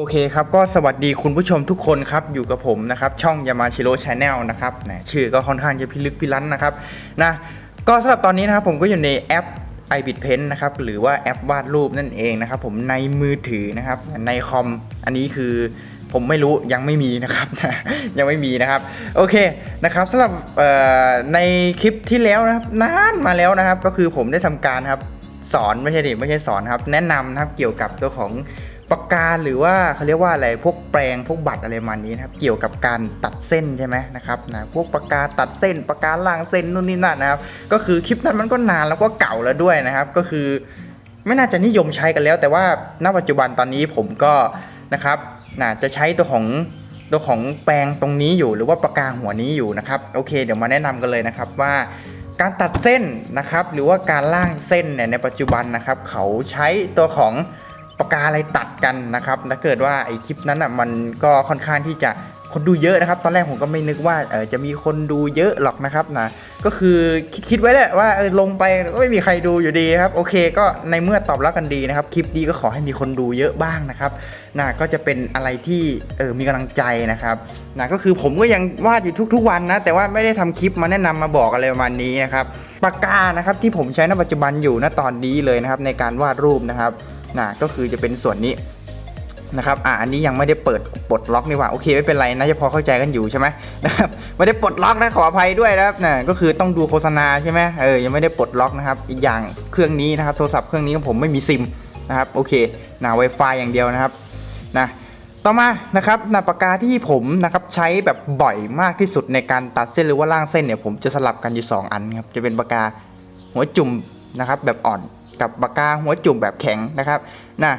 โอเคครับ ก็สวัสดีคุณผู้ชมทุกคนครับ อยู่กับผมนะครับ ช่องยามาชิโร่ชาแนลนะครับนะชื่อก็ค่อนข้างจะพิลึกพิลั่นนะครับนะก็สำหรับตอนนี้นะครับผมก็อยู่ในแอป i b i t Pen นะครับหรือว่าแอปวาดรูปนั่นเองนะครับผมในมือถือนะครับในคอมอันนี้คือผมไม่รู้ยังไม่มีนะครับยังไม่มีนะครับโอเคนะครับสำหรับในคลิปที่แล้วนะครับนานมาแล้วนะครับ ก็คือผมได้ทำการครับสอนไม่ใช่ดิไม่ใช่สอนครับ แนะนำนะครับเกี่ยวกับตัวของ ปากกาหรือว่าเขาเรียกว่าอะไรพวกแปรงพวกบัตรอะไรมานี้นะครับเกี่ยวกับการตัดเส้นใช่ไหมนะครับนะพวกปากกาตัดเส้นปากกาล่างเส้นนู่นนี่นั่นนะครับ ก็คือคลิปนั้นมันก็นานแล้วก็เก่าแล้วด้วยนะครับ ก็คือไม่น่าจะนิยมใช้กันแล้ว แต่ว่าณปัจจุบันตอนนี้ผมก็นะครับนะจะใช้ตัวของตัวของแปรงตรงนี้อยู่หรือว่าปากกาหัวนี้อยู่นะครับโอเค เดี๋ยวมาแนะนำกันเลยนะครับว่าการตัดเส้นนะครับ หรือว่าการล่างเส้นเนี่ยในปัจจุบันนะครับ เขาใช้ตัวของ ปากกาอะไรตัดกันนะครับถ้าเกิดว่าไอคลิปนั้นอะมันก็ค่อนข้างที่จะคนดูเยอะนะครับ ตอนแรกผมก็ไม่นึกว่าเออจะมีคนดูเยอะหรอกนะครับนะก็คือคิดคิดไว้แหละว่าเออลงไปก็ไม่มีใครดูอยู่ดีครับโอเค ก็ในเมื่อตอบรับกันดีนะครับ คลิปนี้ก็ขอให้มีคนดูเยอะบ้างนะครับนะก็จะเป็นอะไรที่เออมีกำลังใจนะครับนะก็คือผมก็ยังวาดอยู่ทุก ๆ วันนะ แต่ว่าไม่ได้ทำคลิปมาแนะนำมาบอกอะไรประมาณนี้นะครับปากกานะครับที่ผมใช้ในปัจจุบันอยู่ณตอนนี้เลยนะครับในการวาดรูปนะครับ นะก็คือจะเป็นส่วนนี้นะครับ อะอันนี้ยังไม่ได้เปิดปลดล็อกนี่หว่า โอเคไม่เป็นไรนะจะพอเข้าใจกันอยู่ใช่ไหมนะครับ ไม่ได้ปลดล็อกนะขออภัยด้วยนะครับนะก็คือต้องดูโฆษณาใช่ไหมเออ ยังไม่ได้ปลดล็อกนะครับ อีกอย่างเครื่องนี้นะครับ โทรศัพท์เครื่องนี้ของผมไม่มีซิมนะครับ โอเคนะ Wi-Fi อย่างเดียวนะครับ นะ ต่อมา นะครับนะปากกาที่ผมนะครับใช้แบบบ่อยมากที่สุดในการตัดเส้นหรือว่าล่างเส้นเนี่ย ผมจะสลับกันอยู่สองอันครับ จะเป็นปากกาหัวจุ่มนะครับแบบอ่อน กับปากกาหัวจุ่มแบบแข็งนะครับนะ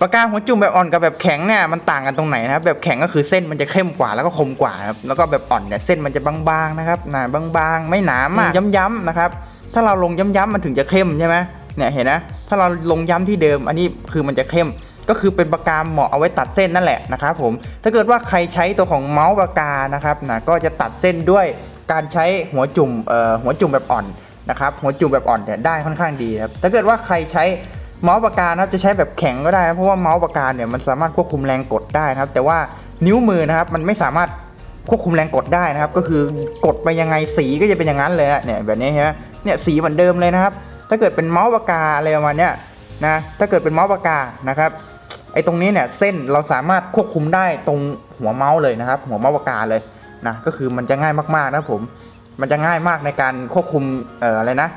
ปากกาหัวจุ่มแบบอ่อนกับแบบแข็งเนี่ยมันต่างกันตรงไหนนะครับแบบแข็งก็คือเส้นมันจะเข้มกว่าแล้วก็คมกว่าครับแล้วก็แบบอ่อนเนี่ยเส้นมันจะบางๆนะครับนะบางๆ ไม่หนามากย้ำๆนะครับถ้าเราลงย้ำๆมันถึงจะเข้มใช่ไหมเนี่ยเห็นนะถ้าเราลงย้ำที่เดิม อันนี้คือมันจะเข้มก็คือเป็นปากกาเหมาะเอาไว้ตัดเส้นนั่นแหละนะครับผมถ้าเกิดว่าใครใช้ตัวของเมาส์ปากกานะครับนะก็จะตัดเส้นด้วยการใช้หัวจุ่มเอ่อหัวจุ่มแบบอ่อน นะครับหัวจุ่มแบบอ่อนเนี่ยได้ค่อนข้างดีครับถ้าเกิดว่าใครใช้เมาส์ปากกานะครับจะใช้แบบแข็งก็ได้นะเพราะว่าเมาส์ปากกาเนี่ยมันสามารถควบคุมแรงกดได้นะครับ แต่ว่านิ้วมือนะครับมันไม่สามารถควบคุมแรงกดได้นะครับ ก็คือกดไปยังไงสีก็จะเป็นอย่างนั้นเลยเนี่ยแบบนี้ใช่ไหมเนี่ยสีเหมือนเดิมเลยนะครับ ถ้าเกิดเป็นเมาส์ปากกาอะไรประมาณเนี้ยนะถ้าเกิดเป็นเมาส์ปากกานะครับไอ้ตรงนี้เนี่ยเส้นเราสามารถควบคุมได้ตรงหัวเมาส์เลยนะครับ หัวเมาส์ปากกาเลยนะก็คือมันจะง่ายมากๆนะผม มันจะง่ายมากในการควบคุมเอ่ออะไรนะ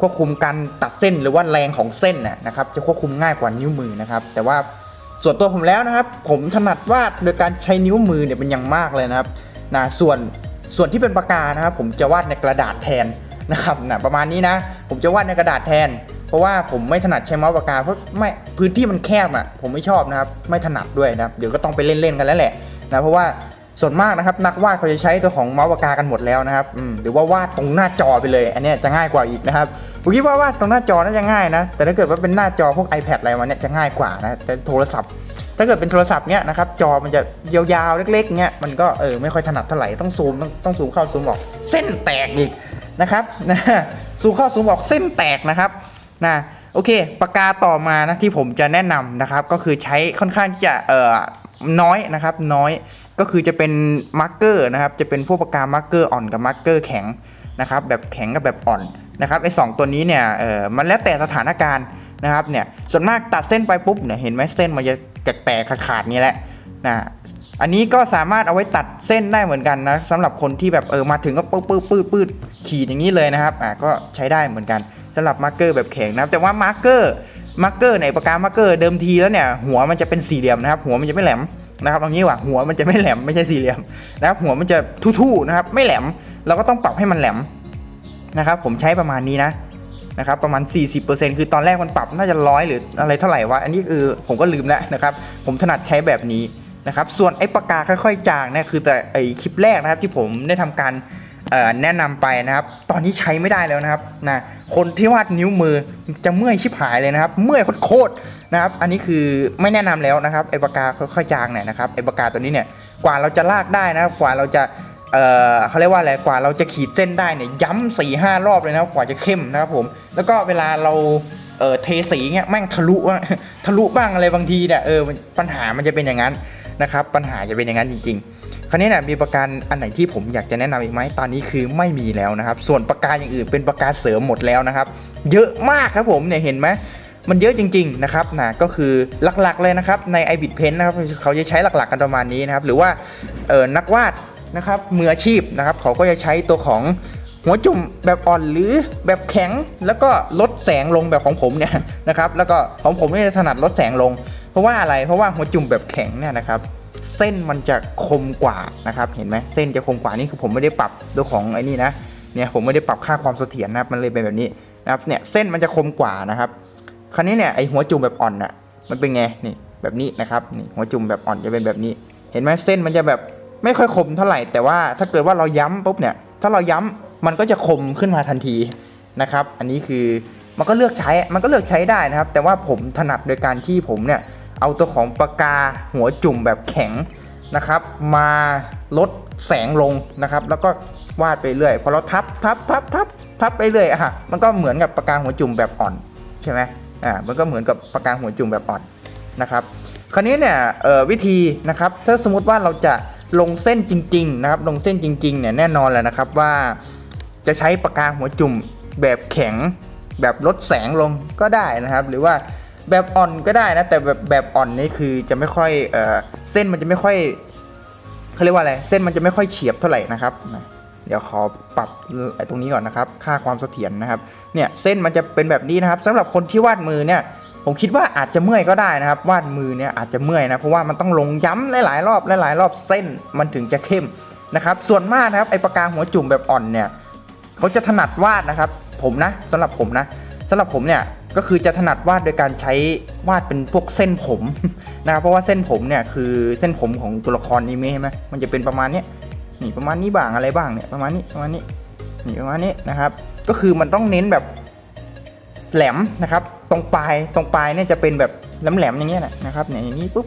ควบคุมการตัดเส้นหรือว่าแรงของเส้นนะนะครับ จะควบคุมง่ายกว่านิ้วมือนะครับ แต่ว่าส่วนตัวผมแล้วนะครับ ผมถนัดวาดโดยการใช้นิ้วมือเนี่ยเป็นอย่างมากเลยนะครับนะส่วนส่วนที่เป็นปากกานะครับ ผมจะวาดในกระดาษแทนนะครับนะประมาณนี้นะ ผมจะวาดในกระดาษแทน เพราะว่าผมไม่ถนัดใช้เมาส์ปากกาเพราะไม่พื้นที่มันแคบอะผมไม่ชอบนะครับ ไม่ถนัดด้วยนะครับเดี๋ยวก็ต้องไปเล่นๆกันแล้วแหละนะเพราะว่า ส่วนมากนะครับนักวาดเขาจะใช้ตัวของเมาส์ปากกากันหมดแล้วนะครับหรือว่าวาดตรงหน้าจอไปเลย อันนี้จะง่ายกว่าอีกนะครับผมคิดว่าวาดตรงหน้าจอน่าจะง่ายนะ แต่ถ้าเกิดว่าเป็นหน้าจอพวก iPad อะไรมาเนี่ยจะง่ายกว่านะแต่โทรศัพท์ ถ้าเกิดเป็นโทรศัพท์เนี้ยนะครับจอมันจะยาวๆเล็กๆเงี้ยมันก็เออไม่ค่อยถนัดเท่าไหร่ต้องซูมต้องต้องซูมเข้าซูมออก เส้นแตกอีกนะครับนะซูมเข้าซูมออกเส้นแตกนะครับนะโอเคปากกาต่อมานะที่ผมจะแนะนำนะครับ ก็คือใช้ค่อนข้างที่จะเอ่อน้อยนะครับน้อย ก็คือจะเป็นมาร์กเกอร์นะครับ จะเป็นพวกปากกามาร์กเกอร์อ่อนกับมาร์กเกอร์แข็งนะครับ แบบแข็งกับแบบอ่อนนะครับไอ้สองตัวนี้เนี่ยเออมันแล้วแต่สถานการณ์นะครับเนี่ยส่วนมากตัดเส้นไปปุ๊บเนี่ยเห็นไหมเส้นมันจะแตกขาดๆนี่แหละนะอันนี้ก็สามารถเอาไว้ตัดเส้นได้เหมือนกันนะสำหรับคนที่แบบเออมาถึงก็ปื้ดปื้ดปื้ดปื้ดขีดอย่างนี้เลยนะครับอ่าก็ใช้ได้เหมือนกันสำหรับมาร์กเกอร์แบบแข็งนะแต่ว่ามาร์กเกอร์ มาร์กเกอร์ในปากกามาร์กเกอร์เดิมทีแล้วเนี่ยหัวมันจะเป็นสี่เหลี่ยมนะครับหัวมันจะไม่แหลมนะครับเอางี้ว่าหัวมันจะไม่แหลมไม่ใช่สี่เหลี่ยมนะครับหัวมันจะทู่ๆนะครับไม่แหลมเราก็ต้องปรับให้มันแหลมนะครับผมใช้ประมาณนี้นะนะครับประมาณ 40%คือตอนแรกมันปรับน่าจะร้อยหรืออะไรเท่าไหร่วะอันนี้คือผมก็ลืมแล้วนะครับผมถนัดใช้แบบนี้นะครับส่วนไอ้ปากกาค่อยๆ จางเนี่ยคือแต่ไอ้คลิปแรกนะครับที่ผมได้ทำการ แนะนำไปนะครับ ตอนนี้ใช้ไม่ได้แล้วนะครับนะคนที่วาดนิ้วมือจะเมื่อยชิบหายเลยนะครับ เมื่อยโคตรนะครับ อันนี้คือไม่แนะนำแล้วนะครับไอปากกาค่อยๆจางเนี่ยนะครับไอปากกาตัวนี้เนี่ยกว่าเราจะลากได้นะครับกว่าเราจะเอ่อเขาเรียกว่าอะไรกว่าเราจะขีดเส้นได้เนี่ยย้ำสี่ห้ารอบเลยนะกว่าจะเข้มนะครับผมแล้วก็เวลาเราเออเทสีเงี้ยแม่งทะลุบ้างทะลุบ้างอะไรบางทีเนี่ยเออปัญหามันจะเป็นอย่างนั้นนะครับ ปัญหาจะเป็นอย่างนั้นจริง ๆ คราวนี้เนี่ยมีประกันอันไหนที่ผมอยากจะแนะนำอีกไหมตอนนี้คือไม่มีแล้วนะครับ ส่วนประกันอย่างอื่นเป็นประกันเสริมหมดแล้วนะครับ เยอะมากครับผมเนี่ยเห็นไหมมันเยอะจริงๆนะครับนะก็คือหลักๆเลยนะครับใน i b i t Pen นะครับเขาจะใช้หลักๆกันประมาณนี้นะครับ หรือว่าเออนักวาดนะครับมืออาชีพนะครับเขาก็จะใช้ตัวของหัวจุ่มแบบอ่อนหรือแบบแข็ง แล้วก็ลดแสงลงแบบของผมเนี่ยนะครับแล้วก็ของผมเนี่ยจะถนัดลดแสงลง เพราะว่าอะไรเพราะว่าหัวจุ่มแบบแข็งเนี่ยนะครับ เส้นมันจะคมกว่านะครับ เห็นไหมเส้นจะคมกว่านี่คือผมไม่ได้ปรับตัวของไอ้นี่นะเนี่ยผมไม่ได้ปรับค่าความเสถียรนะครับมันเลยเป็นแบบนี้นะครับเนี่ยเส้นมันจะคมกว่านะครับ คราวนี้เนี่ยไอหัวจุ่มแบบอ่อนน่ะมันเป็นไงนี่แบบนี้นะครับนี่หัวจุ่มแบบอ่อนจะเป็นแบบนี้ เห็นไหมเส้นมันจะแบบไม่ค่อยคมเท่าไหร่แต่ว่าถ้าเกิดว่าเราย้ำปุ๊บเนี่ยถ้าเราย้ำมันก็จะคมขึ้นมาทันทีนะครับ อันนี้คือมันก็เลือกใช้มันก็เลือกใช้ได้นะครับ แต่ว่าผมถนัดโดยการที่ผมเนี่ย เอาตัวของปากกาหัวจุ่มแบบแข็งนะครับ มาลดแสงลงนะครับ แล้วก็วาดไปเรื่อยพอเราทับทับทับทับทับไปเรื่อยอะฮะมันก็เหมือนกับปากกาหัวจุ่มแบบอ่อนใช่ไหมอ่ามันก็เหมือนกับปากกาหัวจุ่มแบบอ่อนนะครับ คราวนี้เนี่ยเอ่อวิธีนะครับถ้าสมมติว่าเราจะลงเส้นจริงๆนะครับลงเส้นจริงๆเนี่ยแน่นอนแหละนะครับว่า จะใช้ปากกาหัวจุ่มแบบแข็งแบบลดแสงลงก็ได้นะครับ หรือว่า แบบอ่อนก็ได้นะ แต่แบบแบบอ่อนนี่คือจะไม่ค่อยเออเส้นมันจะไม่ค่อยเขาเรียกว่าอะไรเส้นมันจะไม่ค่อยเฉียบเท่าไหร่นะครับนะเดี๋ยวขอปรับไอ้ตรงนี้ก่อนนะครับ ค่าความเสถียรนะครับเนี่ยเส้นมันจะเป็นแบบนี้นะครับสำหรับคนที่วาดมือเนี่ยผมคิดว่าอาจจะเมื่อยก็ได้นะครับ วาดมือเนี่ยอาจจะเมื่อยนะเพราะว่ามันต้องลงย้ำหลายๆรอบหลายๆรอบเส้นมันถึงจะเข้มนะครับ ส่วนมากนะครับไอ้ปากกาหัวจุ่มแบบอ่อนเนี่ยเขาจะถนัดวาดนะครับ ผมนะสำหรับผมนะสำหรับผมเนี่ย ก็คือจะถนัดวาดโดยการใช้วาดเป็นพวกเส้นผมนะครับเพราะว่าเส้นผมเนี่ยคือเส้นผมของตัวละครนิเมใช่ไหมมันจะเป็นประมาณนี้นี่ประมาณนี้บ้างอะไรบ้างเนี่ยประมาณนี้ประมาณนี้นี่ประมาณนี้นะครับ ก็คือมันต้องเน้นแบบแหลมนะครับ ตรงปลายตรงปลายเนี่ยจะเป็นแบบแหลมๆอย่างเงี้ยนะนะครับเนี่ยอย่างนี้ปุ๊บ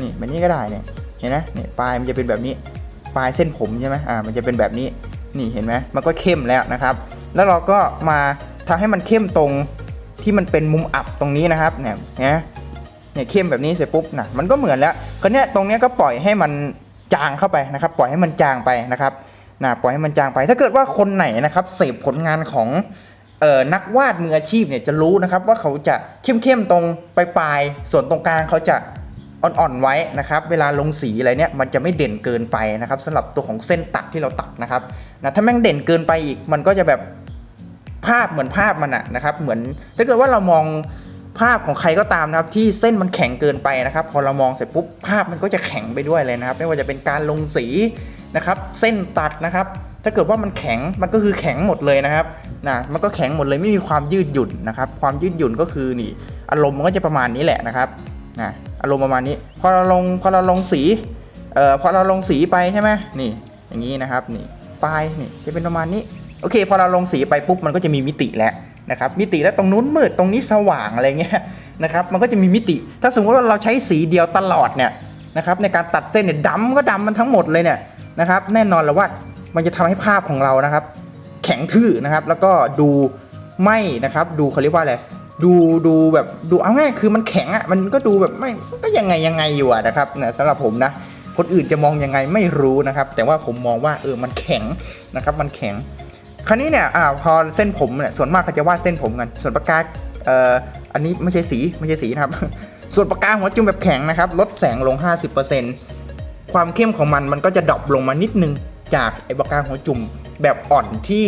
นี่แบบนี้ก็ได้เนี่ยเห็นไหมเนี่ยปลายมันจะเป็นแบบนี้ปลายเส้นผมใช่ไหมอ่ามันจะเป็นแบบนี้นี่เห็นไหมมันก็เข้มแล้วนะครับ แล้วเราก็มาทำให้มันเข้มตรง ที่มันเป็นมุมอับตรงนี้นะครับเนี่ยนะเนี่ยเข้มแบบนี้เสร็จปุ๊บนะมันก็เหมือนแล้วคราวเนี้ยตรงเนี้ยก็ปล่อยให้มันจางเข้าไปนะครับ ปล่อยให้มันจางไปนะครับนะปล่อยให้มันจางไป ถ้าเกิดว่าคนไหนนะครับเสพผลงานของเอ่อนักวาดมืออาชีพเนี่ยจะรู้นะครับว่าเขาจะเข้มๆตรงปลายๆส่วนตรงกลางเขาจะอ่อนๆไว้นะครับ เวลาลงสีอะไรเนี่ยมันจะไม่เด่นเกินไปนะครับสำหรับตัวของเส้นตัดที่เราตัดนะครับนะถ้าแม่งเด่นเกินไปอีกมันก็จะแบบ ภาพเหมือนภาพมันอะนะครับ เหมือนถ้าเกิดว่าเรามองภาพของใครก็ตามนะครับที่เส้นมันแข็งเกินไปนะครับ พอเรามองเสร็จปุ๊บภาพมันก็จะแข็งไปด้วยเลยนะครับ ไม่ว่าจะเป็นการลงสีนะครับ เส้นตัดนะครับ ถ้าเกิดว่ามันแข็งมันก็คือแข็งหมดเลยนะครับนะมันก็แข็งหมดเลยไม่มีความยืดหยุ่นนะครับ ความยืดหยุ่นก็คือนี่ อารมณ์มันก็จะประมาณนี้แหละนะครับนะอารมณ์ประมาณนี้ พอเราลงพอเราลงสีเอ่อพอเราลงสีไปใช่ไหมนี่ อย่างนี้นะครับนี่ปลายนี่จะเป็นประมาณนี้ โอเค พอเราลงสีไปปุ๊บมันก็จะมีมิติแล้วนะครับมิติแล้วตรงนู้นมืดตรงนี้สว่างอะไรเงี้ยนะครับมันก็จะมีมิติ ถ้าสมมติว่าเราใช้สีเดียวตลอดเนี่ยนะครับในการตัดเส้นเนี่ยดำก็ดำมันทั้งหมดเลยเนี่ยนะครับแน่นอนแล้วว่ามันจะทำให้ภาพของเรานะครับ แข็งทื่อนะครับแล้วก็ดูไม่นะครับดูเขาเรียกว่าอะไรดูดูแบบดูเอาง่ายคือมันแข็งอะมันก็ดูแบบไม่ก็ยังไงยังไงอยู่อะนะครับนะสำหรับผมนะคนอื่นจะมองยังไงไม่รู้นะครับ แต่ว่าผมมองว่าเออมันแข็งนะครับมันแข็ง คราวนี้เนี่ยอ่าพอเส้นผมเนี่ยส่วนมากเขาจะวาดเส้นผมกัน ส่วนปากกาเอ่ออันนี้ไม่ใช่สีไม่ใช่สีนะครับ ส่วนปากกาหัวจุ่มแบบแข็งนะครับลดแสงลง 50%ความเข้มของมันมันก็จะดรอปลงมานิดนึงจากไอ้ปากกาหัวจุ่มแบบอ่อนที่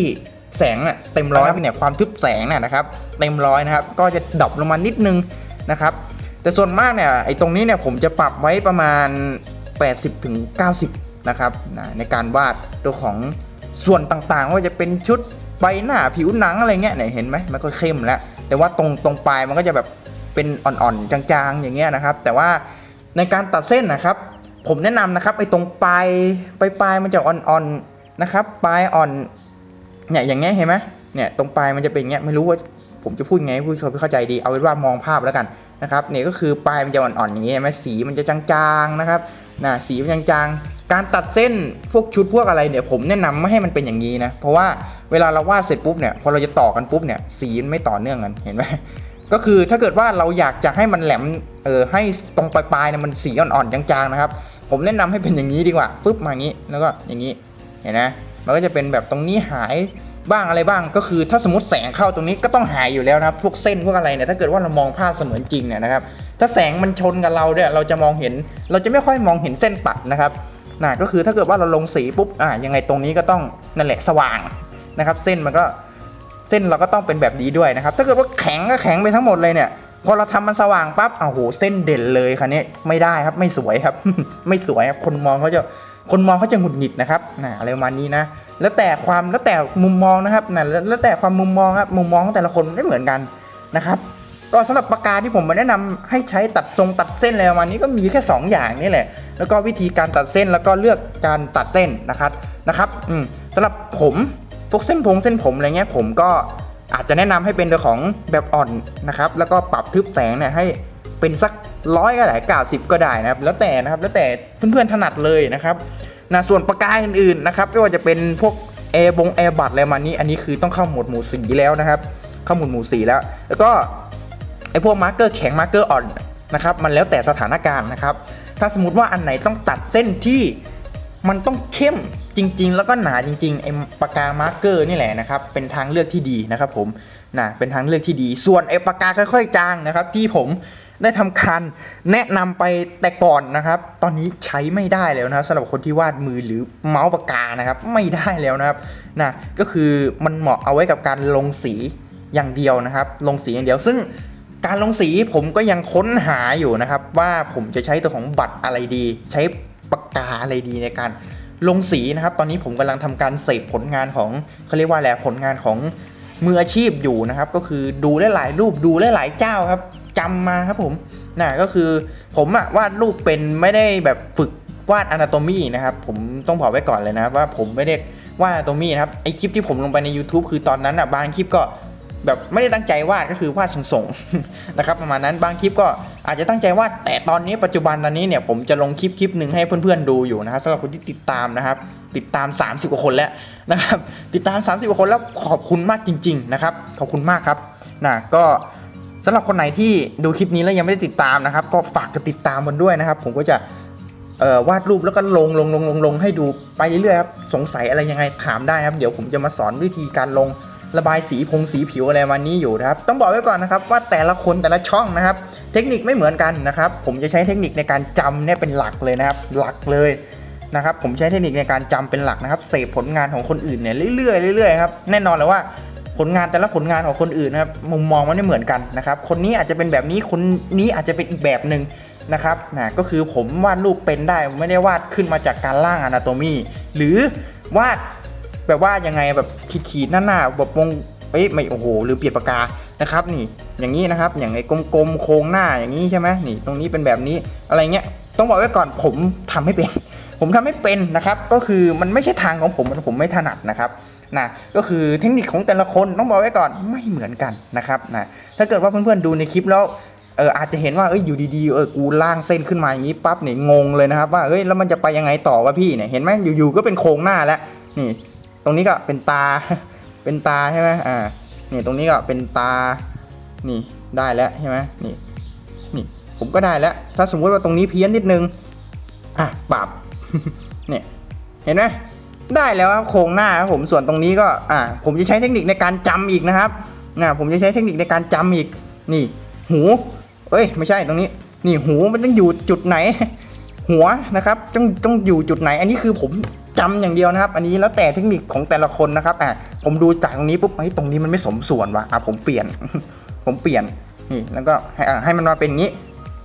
แสงอะเต็มร้อยเนี่ยความทึบแสงเนี่ยนะครับเต็มร้อยนะครับก็จะดรอปลงมานิดนึงนะครับแต่ส่วนมากเนี่ยไอ้ตรงนี้เนี่ยผมจะปรับไว้ประมาณ 80-90 นะครับนะในการวาดตัวของ ส่วนต่างๆว่าจะเป็นชุดใบหน้าผิวหนังอะไรเงี้ยเนี่ยเห็นไหมมันก็เข้มแล้ว แต่ว่าตรงตรงปลายมันก็จะแบบเป็นอ่อนๆจางๆอย่างเงี้ยนะครับ แต่ว่าในการตัดเส้นนะครับ ผมแนะนำนะครับไอ้ตรงปลายปลายปลายมันจะอ่อนๆนะครับ ปลายอ่อนเนี่ยอย่างเงี้ยเห็นไหมเนี่ยตรงปลายมันจะเป็นอย่างเงี้ยไม่รู้ว่าผมจะพูดไงให้ผู้ชมเข้าใจดีเอาเป็นว่ามองภาพแล้วกันนะครับเนี่ยก็คือปลายมันจะอ่อนๆอย่างเงี้ยไหมสีมันจะจางๆนะครับนะสีมันจางๆ การตัดเส้นพวกชุดพวกอะไรเนี่ยผมแนะนำไม่ให้มันเป็นอย่างนี้นะ เพราะว่าเวลาเราวาดเสร็จปุ๊บเนี่ยพอเราจะต่อกันปุ๊บเนี่ยสีมันไม่ต่อเนื่องกันเห็นไหมก็คือถ้าเกิดว่าเราอยากจะให้มันแหลมเออให้ตรงปลายๆเนี่ยมันสีอ่อนๆจางๆนะครับ ผมแนะนำให้เป็นอย่างนี้ดีกว่าปึ๊บมาอย่างนี้แล้วก็อย่างนี้เห็นไหมมันก็จะเป็นแบบตรงนี้หายบ้างอะไรบ้างก็คือถ้าสมมติแสงเข้าตรงนี้ก็ต้องหายอยู่แล้วนะครับพวกเส้นพวกอะไรเนี่ยถ้าเกิดว่าเรามองภาพเสมือนจริงเนี่ยนะครับถ้าแสงมันชนกับเราเนี่ยเราจะมองเห็น เราจะไม่ค่อยมองเห็นเส้นตัดนะครับ นะก็คือถ้าเกิดว่าเราลงสีปุ๊บอะยังไงตรงนี้ก็ต้องนั่นแหละสว่างนะครับ เส้นมันก็เส้นเราก็ต้องเป็นแบบนี้ด้วยนะครับ ถ้าเกิดว่าแข็งก็แข็งไปทั้งหมดเลยเนี่ย พอเราทำมันสว่างปั๊บอ้าวโหเส้นเด่นเลยคันนี้ไม่ได้ครับไม่สวยครับ ไม่สวยครับคนมองเขาจะคนมองเขาจะหงุดหงิดนะครับนะอะไรประมาณนี้นะ แล้วแต่ความแล้วแต่มุมมองนะครับนะแล้วแต่ความมุมมองครับมุมมองของแต่ละคนไม่เหมือนกันนะครับ ก็สำหรับปากกาที่ผมมาแนะนำให้ใช้ตัดทรงตัดเส้นอะไรประมาณนี้ก็มีแค่ 2 อย่างนี่แหละ แล้วก็วิธีการตัดเส้นแล้วก็เลือกการตัดเส้นนะครับนะครับอืมสำหรับผมพวกเส้นผมเส้นผมอะไรเงี้ยผมก็อาจจะแนะนำให้เป็นตัวของแบบอ่อนนะครับ แล้วก็ปรับทึบแสงเนี่ยให้เป็นสักร้อยก็ได้เก้าสิบก็ได้นะครับ แล้วแต่นะครับแล้วแต่เพื่อนๆถนัดเลยนะครับนะส่วนปากกาอื่นๆนะครับไม่ว่าจะเป็นพวกแอร์บงแอร์บัตอะไรประมาณนี้ อันนี้คือต้องเข้าโหมดหมู่สีแล้วนะครับ เข้าโหมดหมู่สีแล้ว แล้วก็ ไอพวกมาร์กเกอร์แข็งมาร์กเกอร์อ่อนนะครับมันแล้วแต่สถานการณ์นะครับ ถ้าสมมติว่าอันไหนต้องตัดเส้นที่มันต้องเข้มจริง ๆ แล้วก็หนาจริงๆไอปากกามาร์กเกอร์นี่แหละนะครับเป็นทางเลือกที่ดีนะครับผมนะเป็นทางเลือกที่ดี ส่วนไอปากกาค่อย ๆ จางนะครับ ที่ผมได้ทำการแนะนำไปแต่ก่อนนะครับ ตอนนี้ใช้ไม่ได้แล้วนะครับสำหรับคนที่วาดมือหรือเมาส์ปากกานะครับ ไม่ได้แล้วนะครับนะก็คือมันเหมาะเอาไว้กับการลงสีอย่างเดียวนะครับ ลงสีอย่างเดียวซึ่ง การลงสีผมก็ยังค้นหาอยู่นะครับ ว่าผมจะใช้ตัวของบัตรอะไรดี ใช้ปากกาอะไรดีในการลงสีนะครับ ตอนนี้ผมกำลังทำการเสพผลงานของเขาเรียกว่าอะไรผลงานของมืออาชีพอยู่นะครับ ก็คือดูหลายรูปดูหลายเจ้าครับจำมาครับผมน่ะก็คือผมอะวาดรูปเป็นไม่ได้แบบฝึกวาดอนาโตมีนะครับ ผมต้องบอกไว้ก่อนเลยนะว่าผมไม่ได้วาดอนาโตมีนะครับไอคลิปที่ผมลงไปใน YouTube คือตอนนั้นอะบางคลิปก็ แบบไม่ได้ตั้งใจวาดก็คือวาดส่งๆนะครับประมาณนั้นบางคลิปก็อาจจะตั้งใจวาดแต่ตอนนี้ปัจจุบันตอนนี้เนี่ยผมจะลงคลิปคลิปหนึ่งให้เพื่อนๆดูอยู่นะครับสำหรับคนที่ติดตามนะครับ ติดตาม 30กว่าคนแล้วนะครับ ติดตาม 30กว่าคนแล้วขอบคุณมากจริง ๆ นะครับ ขอบคุณมากครับนะก็สำหรับคนไหนที่ดูคลิปนี้แล้วยังไม่ได้ติดตามนะครับ ก็ฝากกดติดตามมันด้วยนะครับ ผมก็จะวาดรูปแล้วก็ลงลงลงลงลงให้ดูไปเรื่อยๆครับสงสัยอะไรยังไงถามได้ครับ เดี๋ยวผมจะมาสอนวิธีการลง ระบายสีพงสีผิวอะไรวันนี้อยู่นะครับ ต้องบอกไว้ก่อนนะครับว่าแต่ละคนแต่ละช่องนะครับ เทคนิคไม่เหมือนกันนะครับ ผมจะใช้เทคนิคในการจำเนี่ยเป็นหลักเลยนะครับ หลักเลยนะครับ ผมใช้เทคนิคในการจำเป็นหลักนะครับเสพผลงานของคนอื่นเนี่ยเรื่อยๆเรื่อยๆครับแน่นอนเลยว่าผลงานแต่ละผลงานของคนอื่นนะครับมุมมองมันไม่เหมือนกันนะครับ คนนี้อาจจะเป็นแบบนี้คนนี้อาจจะเป็นอีกแบบหนึ่งนะครับนะก็คือผมวาดรูปเป็นได้ไม่ได้วาดขึ้นมาจากการร่างอนาโตมีหรือวาด แบบว่ายังไงแบบขีดๆหน้าๆแบบวงเอ้ยไม่โอ้โหหรือเปลี่ยนปากกานะครับนี่อย่างนี้นะครับอย่างไอ้กลมๆโค้งหน้าอย่างนี้ใช่ไหมนี่ตรงนี้เป็นแบบนี้อะไรเงี้ยต้องบอกไว้ก่อนผมทำไม่เป็น ผมทำไม่เป็นนะครับ ก็คือมันไม่ใช่ทางของผมผมไม่ถนัดนะครับนะก็คือเทคนิคของแต่ละคนต้องบอกไว้ก่อนไม่เหมือนกันนะครับนะถ้าเกิดว่าเพื่อนๆดูในคลิปแล้วเอออาจจะเห็นว่าเอ้ยอยู่ดีๆเออกูล่างเส้นขึ้นมาอย่างนี้ปั๊บเนี่ยงงเลยนะครับว่าเอ้ยแล้วมันจะไปยังไงต่อวะพี่เนี่ยเห็นไหมอยู่ๆก็เป็นโครงหน้าแล้วนี่ ตรงนี้ก็เป็นตา เป็นตาใช่ไหมอ่า นี่ตรงนี้ก็เป็นตา นี่ได้แล้วใช่ไหมนี่ นี่ผมก็ได้แล้ว ถ้าสมมติว่าตรงนี้เพี้ยนนิดนึง อะปรับ เนี่ย เห็นไหมได้แล้วครับโครงหน้าครับผม ส่วนตรงนี้ก็ อ่า ผมจะใช้เทคนิคในการจำอีกนะครับนะผมจะใช้เทคนิคในการจำอีก นี่ หู เอ้ย ไม่ใช่ตรงนี้ นี่หูมันต้องอยู่จุดไหน หัวนะครับ ต้องต้องอยู่จุดไหน อันนี้คือผม จำอย่างเดียวนะครับ อันนี้แล้วแต่เทคนิคของแต่ละคนนะครับอะผมดูจากตรงนี้ปุ๊บเฮ้ยตรงนี้มันไม่สมส่วนว่ะอะผมเปลี่ยน ผมเปลี่ยนนี่แล้วก็ให้ให้มันมาเป็นอย่างนี้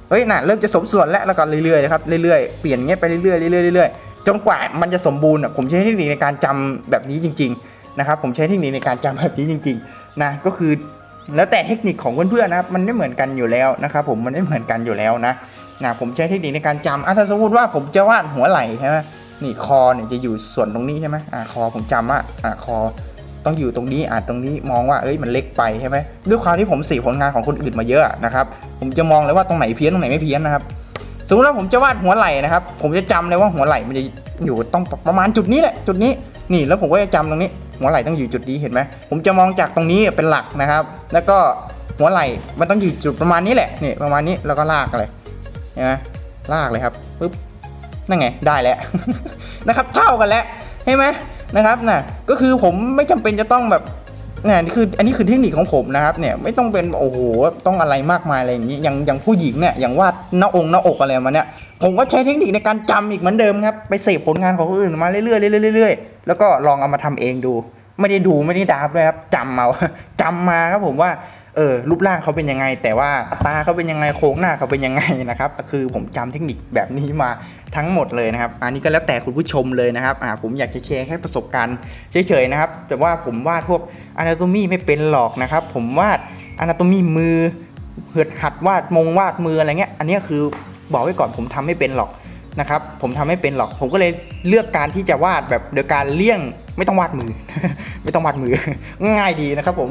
เฮ้ยน่ะเริ่มจะสมส่วนแล้วแล้วก็เรื่อยๆนะครับเรื่อยๆเปลี่ยนเงี้ยไปเรื่อยๆเรื่อยๆเรื่อยๆจนกว่ามันจะสมบูรณ์อะผมใช้เทคนิคในการจำแบบนี้จริง ๆ นะครับ ผมใช้เทคนิคในการจำแบบนี้จริง ๆ นะก็คือแล้วแต่เทคนิคของเพื่อนๆนะครับมันไม่เหมือนกันอยู่แล้วนะครับผมมันไม่เหมือนกันอยู่แล้วนะนะผมใช้เทคนิคในการจำอะถ้าสมมติว่าผมจะวาดหัวไหล่ใช่ไหม นี่คอเนี่ยจะอยู่ส่วนตรงนี้ใช่ไหมอะคอผมจำว่าอะคอต้องอยู่ตรงนี้อ่านตรงนี้มองว่าเอ้ยมันเล็กไปใช่ไหมด้วยความที่ผมสีผลงานของคนอื่นมาเยอะนะครับผมจะมองเลยว่าตรงไหนเพี้ยนตรงไหนไม่เพี้ยนนะครับสมมติว่าผมจะวาดหัวไหล่นะครับ ผมจะจำเลยว่าหัวไหล่มันจะอยู่ต้องประมาณจุดนี้แหละจุดนี้นี่แล้วผมก็จะจำตรงนี้ หัวไหล่ต้องอยู่จุดนี้เห็นไหมผมจะมองจากตรงนี้เป็นหลักนะครับ แล้วก็หัวไหล่มันต้องอยู่จุดประมาณนี้แหละนี่ประมาณนี้แล้วก็ลากเลยเห็นไหมลากเลยครับปึ๊บ นั่นไงได้แล้วนะครับเท่ากันแล้วเห็นไหมนะครับน่ะก็คือผมไม่จำเป็นจะต้องแบบนี่คืออันนี้คือเทคนิคของผมนะครับเนี่ยไม่ต้องเป็นโอ้โหต้องอะไรมากมายอะไรอย่างนี้อย่างอย่างผู้หญิงเนี่ยอย่างวาดหน้าองค์หน้าอกอะไรมาเนี่ยผมก็ใช้เทคนิคในการจำอีกเหมือนเดิมครับไปเสพผลงานของคนอื่นมาเรื่อยๆเรื่อยๆเรื่อยๆแล้วก็ลองเอามาทำเองดู ไม่ได้ดูไม่ได้ดาบด้วยครับจำเอาจำมาครับผมว่า เออรูปร่างเขาเป็นยังไง แต่ว่าตาเขาเป็นยังไงโครงหน้าเขาเป็นยังไงนะครับคือผมจำเทคนิคแบบนี้มาทั้งหมดเลยนะครับ อันนี้ก็แล้วแต่คุณผู้ชมเลยนะครับอ่าผมอยากจะแชร์แค่ประสบการณ์เฉยๆนะครับ แต่ว่าผมวาดพวกอนาโตมีไม่เป็นหรอกนะครับ ผมวาดอนาโตมีมือเหือดหัดวาดมงวาดมืออะไรเงี้ย อันนี้คือบอกไว้ก่อนผมทำไม่เป็นหรอก นะครับผมทำไม่เป็นหรอก ผมก็เลยเลือกการที่จะวาดแบบโดยการเลี่ยงไม่ต้องวาดมือ ไม่ต้องวาดมือง่ายดีนะครับผม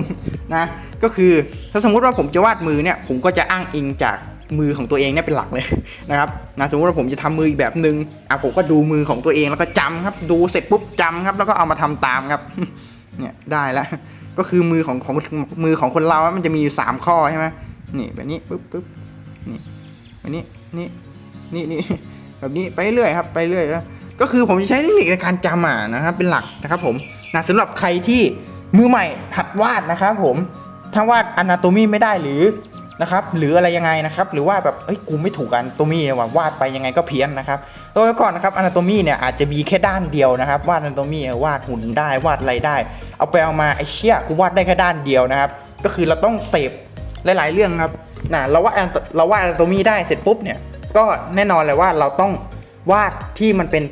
นะก็คือถ้าสมมุติว่าผมจะวาดมือเนี่ยผมก็จะอ้างอิงจากมือของตัวเองเนี่ยเป็นหลักเลยนะครับนะสมมติว่าผมจะทำมืออีกแบบหนึ่งอะผมก็ดูมือของตัวเองแล้วก็จำครับดูเสร็จปุ๊บจำครับ แล้วก็เอามาทำตามครับเนี่ยได้แล้วก็คือมือของของมือของคนเรา มันจะมีอยู่สามข้อใช่ไหมนี่แบบนี้ปุ๊บปุ๊บนี่แบบนี้นี่นี่นี่ แบบนี้ไปเรื่อยครับไปเรื่อยก็คือผมจะใช้เทคนิคในการจำอะนะครับเป็นหลักนะครับผมนะสำหรับใครที่มือใหม่หัดวาดนะครับผมถ้าวาดอนาโตมีไม่ได้หรือนะครับหรืออะไรยังไงนะครับหรือว่าแบบเอ้ยกูไม่ถูกอนาโตมีว่าวาดไปยังไงก็เพี้ยนนะครับตัวก่อนนะครับอนาโตมีเนี่ยอาจจะมีแค่ด้านเดียวนะครับวาดอนาโตมีวาดหุ่นได้วาดอะไรได้ เอาไปเอามาไอ้เชี่ยกูวาดได้แค่ด้านเดียวนะครับ ก็คือเราต้องเสพหลาย ๆ เรื่องครับนะเราวาดเราวาดอนาโตมีได้เสร็จปุ๊บเนี่ย ก็แน่นอนเลยว่าเราต้องวาดที่มันเป็น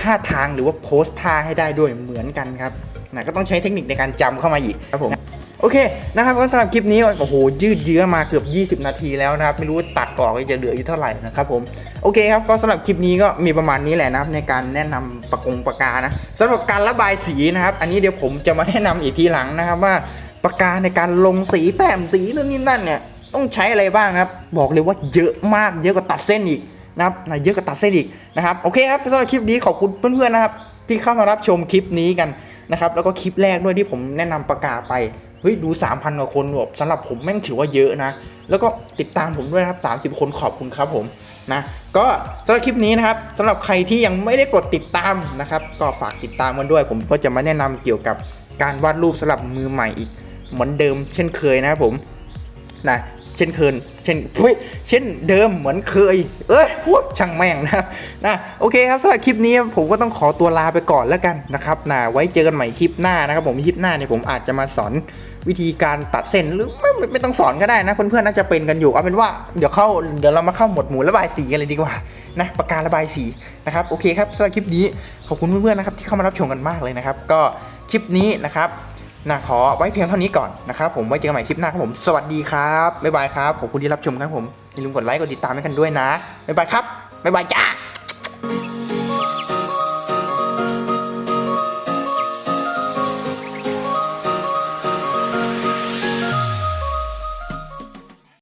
ท่าทางหรือว่าโพสท่าให้ได้ด้วยเหมือนกันครับนะก็ต้องใช้เทคนิคในการจำเข้ามาอีกครับผมโอเคนะครับก็สำหรับคลิปนี้โอ้โหยืดเยื้อมาเกือบ 20 นาทีแล้วนะครับไม่รู้ตัดก่อนจะเหลืออยู่เท่าไหร่นะครับผมโอเคครับก็สำหรับคลิปนี้ก็มีประมาณนี้แหละนะครับในการแนะนำปากกงปากกานะสำหรับการระบายสีนะครับ อันนี้เดี๋ยวผมจะมาแนะนำอีกทีหลังนะครับว่าปากกาในการลงสีแต้มสีนู่นนี่นั่นเนี่ย ต้องใช้อะไรบ้างครับ บอกเลยว่าเยอะมากเยอะกว่าตัดเส้นอีกนะครับนะเยอะกว่าตัดเส้นอีกนะครับโอเคครับสำหรับคลิปนี้ขอบคุณเพื่อนๆนะครับ ที่เข้ามารับชมคลิปนี้กันนะครับ แล้วก็คลิปแรกด้วยที่ผมแนะนำประกาศไปเฮ้ยดู 3,000กว่าคนแบบสำหรับผมแม่งถือว่าเยอะนะ แล้วก็ติดตามผมด้วยนะครับ30 คนขอบคุณครับผมนะก็สำหรับคลิปนี้นะครับสำหรับใครที่ยังไม่ได้กดติดตามนะครับ ก็ฝากติดตามกันด้วย ผมก็จะมาแนะนำเกี่ยวกับการวาดรูปสำหรับมือใหม่อีกเหมือนเดิมเช่นเคยนะครับผมนะ เช่นเคยเช่นเฮ้ยเช่นเดิมเหมือนเคย เอ้ยพวกช่างแม่งนะครับนะโอเคครับสำหรับคลิปนี้ผมก็ต้องขอตัวลาไปก่อนแล้วกันนะครับนะไว้เจอกันใหม่คลิปหน้านะครับผมคลิปหน้าเนี่ยผมอาจจะมาสอนวิธีการตัดเส้นหรือไม่ไม่ไม่ต้องสอนก็ได้นะเพื่อนๆน่าจะเป็นกันอยู่เอาเป็นว่าเดี๋ยวเข้าเดี๋ยวเรามาเข้าหมวดหมู่ระบายสีกันเลยดีกว่านะปากการะบายสีนะครับโอเคครับสำหรับคลิปนี้ขอบคุณเพื่อนๆนะครับที่เข้ามารับชมกันมากเลยนะครับก็คลิปนี้นะครับ นะขอไว้เพียงเท่านี้ก่อนนะครับผมไว้เจอกันใหม่คลิปหน้าครับผมสวัสดีครับบ๊ายบายครับขอบคุณที่รับชมครับผมอย่าลืมกดไลค์กดติดตามให้กันด้วยนะบ๊ายบายครับบ๊ายบายจ้า